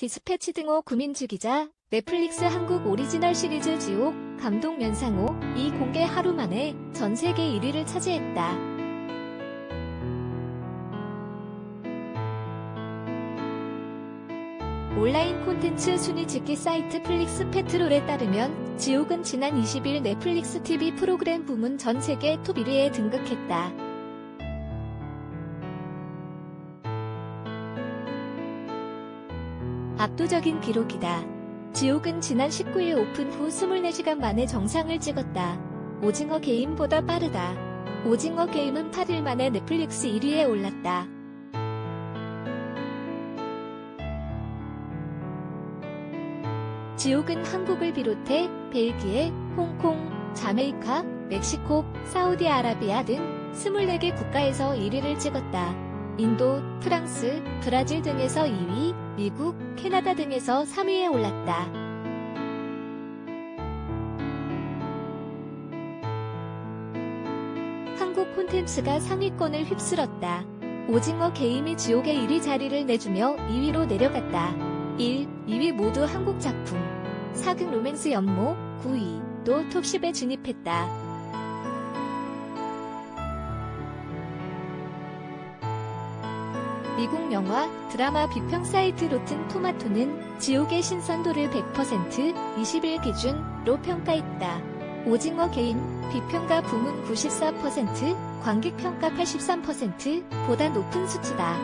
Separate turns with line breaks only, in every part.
디스패치 등호 구민주 기자, 넷플릭스 한국 오리지널 시리즈 지옥, 감독 면상호, 이 공개 하루 만에 전 세계 1위를 차지했다. 온라인 콘텐츠 순위 집계 사이트 플릭스 페트롤에 따르면 지옥은 지난 20일 넷플릭스 TV 프로그램 부문 전 세계 톱 1위에 등극했다. 압도적인 기록이다. 지옥은 지난 19일 오픈 후 24시간 만에 정상을 찍었다. 오징어 게임보다 빠르다. 오징어 게임은 8일 만에 넷플릭스 1위에 올랐다. 지옥은 한국을 비롯해 벨기에, 홍콩, 자메이카, 멕시코, 사우디아라비아 등 24개 국가에서 1위를 찍었다. 인도, 프랑스, 브라질 등에서 2위, 미국, 캐나다 등에서 3위에 올랐다. 한국 콘텐츠가 상위권을 휩쓸었다. 오징어 게임이 지옥의 1위 자리를 내주며 2위로 내려갔다. 1, 2위 모두 한국 작품. 사극 로맨스 연모, 9위, 또 톱10에 진입했다. 미국 영화, 드라마 비평 사이트 로튼 토마토는 지옥의 신선도를 100% 20일 기준로 평가했다. 오징어 게임, 비평가 부문 94%, 관객 평가 83%보다 높은 수치다.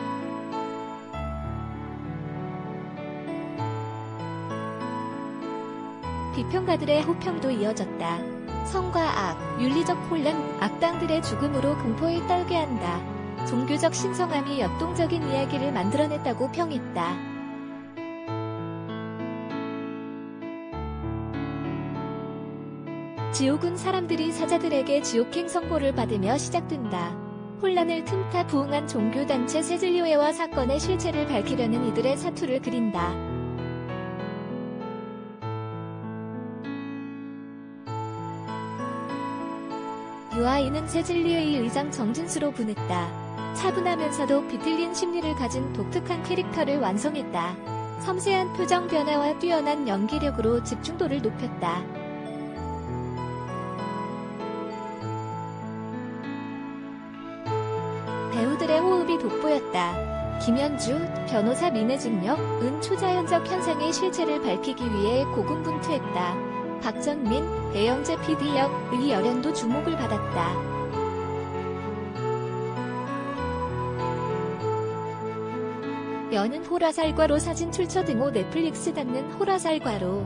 비평가들의 호평도 이어졌다. 성과 악, 윤리적 혼란, 악당들의 죽음으로 공포에 떨게 한다. 종교적 신성함이 역동적인 이야기를 만들어냈다고 평했다. 지옥은 사람들이 사자들에게 지옥행 선고를 받으며 시작된다. 혼란을 틈타 부응한 종교단체 세즐리오에와 사건의 실체를 밝히려는 이들의 사투를 그린다. 유아인은 세즐리오의 의장 정진수로 분했다. 차분하면서도 비틀린 심리를 가진 독특한 캐릭터를 완성했다. 섬세한 표정 변화와 뛰어난 연기력으로 집중도를 높였다. 배우들의 호흡이 돋보였다. 김현주, 변호사 민혜진역, 은 초자연적 현상의 실체를 밝히기 위해 고군분투했다. 박정민, 배영재 PD역 의 열연도 주목을 받았다. 여는 호라살과로 사진 출처 등호 넷플릭스 닿는 호라살과로